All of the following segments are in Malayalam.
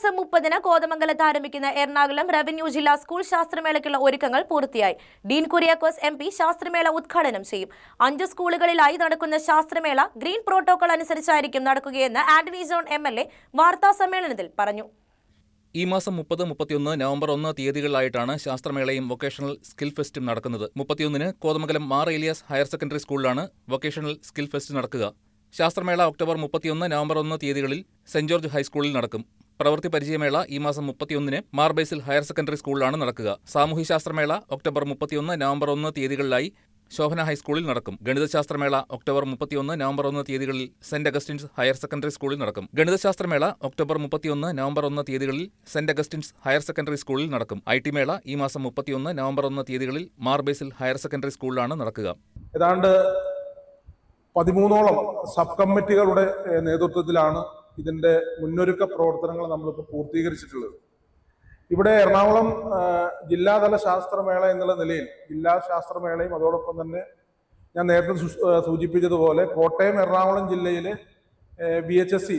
മാസം മുപ്പതിന് കോതമംഗലത്ത് ആരംഭിക്കുന്ന എറണാകുളം റവന്യൂ ജില്ലാ സ്കൂൾ ശാസ്ത്രമേളയ്ക്കുള്ള ഒരുക്കങ്ങൾ പൂർത്തിയായി. ഡീൻ കുര്യാക്കോസ് എം പി ശാസ്ത്രമേള ഉദ്ഘാടനം ചെയ്യും. അഞ്ച് സ്കൂളുകളിലായി നടക്കുന്ന ശാസ്ത്രമേള ഗ്രീൻ പ്രോട്ടോകോൾ അനുസരിച്ചായിരിക്കും നടക്കുകയെന്ന് Antony John M L A വാർത്താ സമ്മേളനത്തിൽ പറഞ്ഞു. ഈ മാസം മുപ്പത് മുപ്പത്തിയൊന്ന് നവംബർ ഒന്ന് തീയതികളിലായിട്ടാണ് ശാസ്ത്രമേളയും വൊക്കേഷണൽ സ്കിൽ ഫെസ്റ്റും നടക്കുന്നത്. മുപ്പത്തിയൊന്നിന് കോതമംഗലം മാർ ഏലിയാസ് ഹയർ സെക്കൻഡറി സ്കൂളിലാണ് വൊക്കേഷണൽ സ്കിൽ ഫെസ്റ്റ് നടക്കുക. ശാസ്ത്രമേള ഒക്ടോബർ മുപ്പത്തിയൊന്ന് നവംബർ ഒന്ന് തീയതികളിൽ സെന്റ് ജോർജ് ഹൈസ്കൂളിൽ നടക്കും. പ്രവൃത്തി പരിചയമേള ഈ മാസം മുപ്പത്തിയൊന്നിന് മാർബേസിൽ ഹയർ സെക്കൻഡറി സ്കൂളിലാണ് നടക്കുക. സാമൂഹ്യശാസ്ത്രമേള ഒക്ടോബർ മുപ്പത്തിയൊന്ന് നവംബർ ഒന്ന് തീയതികളിലായി ശോഭന ഹൈസ്കൂളിൽ നടക്കും. ഗണിതശാസ്ത്രമേള ഒക്ടോബർ മുപ്പത്തിയൊന്ന് നവംബർ ഒന്ന് തീയതികളിൽ സെന്റ് അഗസ്റ്റിൻസ് ഹയർ സെക്കൻഡറി സ്കൂളിൽ നടക്കും. ഗണിതശാസ്ത്രമേള ഒക്ടോബർ മുപ്പത്തിയൊന്ന് നവംബർ ഒന്ന് തീയതികളിൽ സെന്റ് അഗസ്റ്റിൻസ് ഹയർ സെക്കൻഡറി സ്കൂളിൽ നടക്കും. ഐ ടി മേള ഈ മാസം മുപ്പത്തിയൊന്ന് നവംബർ ഒന്ന് തീയതികളിൽ മാർബേസിൽ ഹയർ സെക്കൻഡറി സ്കൂളിലാണ് നടക്കുക. ഏതാണ്ട് പതിമൂന്നോളം സബ് കമ്മിറ്റികളുടെ നേതൃത്വത്തിലാണ് ഇതിന്റെ മുന്നൊരുക്ക പ്രവർത്തനങ്ങൾ നമ്മളിപ്പോൾ പൂർത്തീകരിച്ചിട്ടുള്ളത്. ഇവിടെ എറണാകുളം ജില്ലാതല ശാസ്ത്രമേള എന്നുള്ള നിലയിൽ ജില്ലാ ശാസ്ത്രമേളയും അതോടൊപ്പം തന്നെ ഞാൻ നേരത്തെ സൂചിപ്പിച്ചതുപോലെ കോട്ടയം എറണാകുളം ജില്ലയിലെ ബി എച്ച് എസ് സി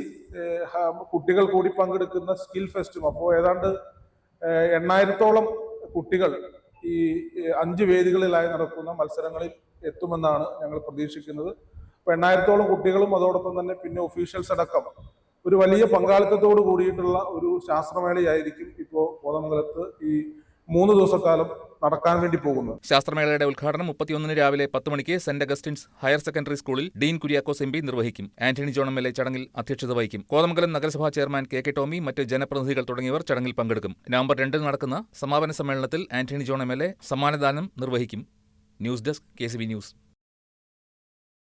കുട്ടികൾ കൂടി പങ്കെടുക്കുന്ന സ്കിൽ ഫെസ്റ്റും. അപ്പോൾ ഏതാണ്ട് എണ്ണായിരത്തോളം കുട്ടികൾ ഈ അഞ്ച് വേദികളിലായി നടക്കുന്ന മത്സരങ്ങളിൽ എത്തുമെന്നാണ് ഞങ്ങൾ പ്രതീക്ഷിക്കുന്നത്. അപ്പോൾ എണ്ണായിരത്തോളം കുട്ടികളും അതോടൊപ്പം തന്നെ പിന്നെ ഒഫീഷ്യൽസ് അടക്കം ഒരു വലിയ പങ്കാളിത്തത്തോട് കൂടിയിട്ടുള്ള ഒരു ശാസ്ത്രമേളയായിരിക്കും ഇപ്പോൾ കോതമംഗലത്ത് ഈ മൂന്ന് ദിവസക്കാലം നടക്കാൻ വേണ്ടി പോകുന്നത്. ശാസ്ത്രമേളയുടെ ഉദ്ഘാടനം മുപ്പത്തിയൊന്നിന് രാവിലെ പത്ത് മണിക്ക് സെന്റ് അഗസ്റ്റിൻസ് ഹയർ സെക്കൻഡറി സ്കൂളിൽ ഡീൻ കുര്യാക്കോസ് എം നിർവഹിക്കും. Antony John M L A ചടങ്ങിൽ അധ്യക്ഷത വഹിക്കും. കോതമംഗലം നഗരസഭാ ചെയർമാൻ കെ കെ ടോമി മറ്റ് ജനപ്രതിനിധികൾ തുടങ്ങിയവർ ചടങ്ങിൽ പങ്കെടുക്കും. നവംബർ രണ്ടിന് നടക്കുന്ന സമാപന സമ്മേളനത്തിൽ Antony John M L A സമ്മാനദാനം നിർവഹിക്കും. News desk K news.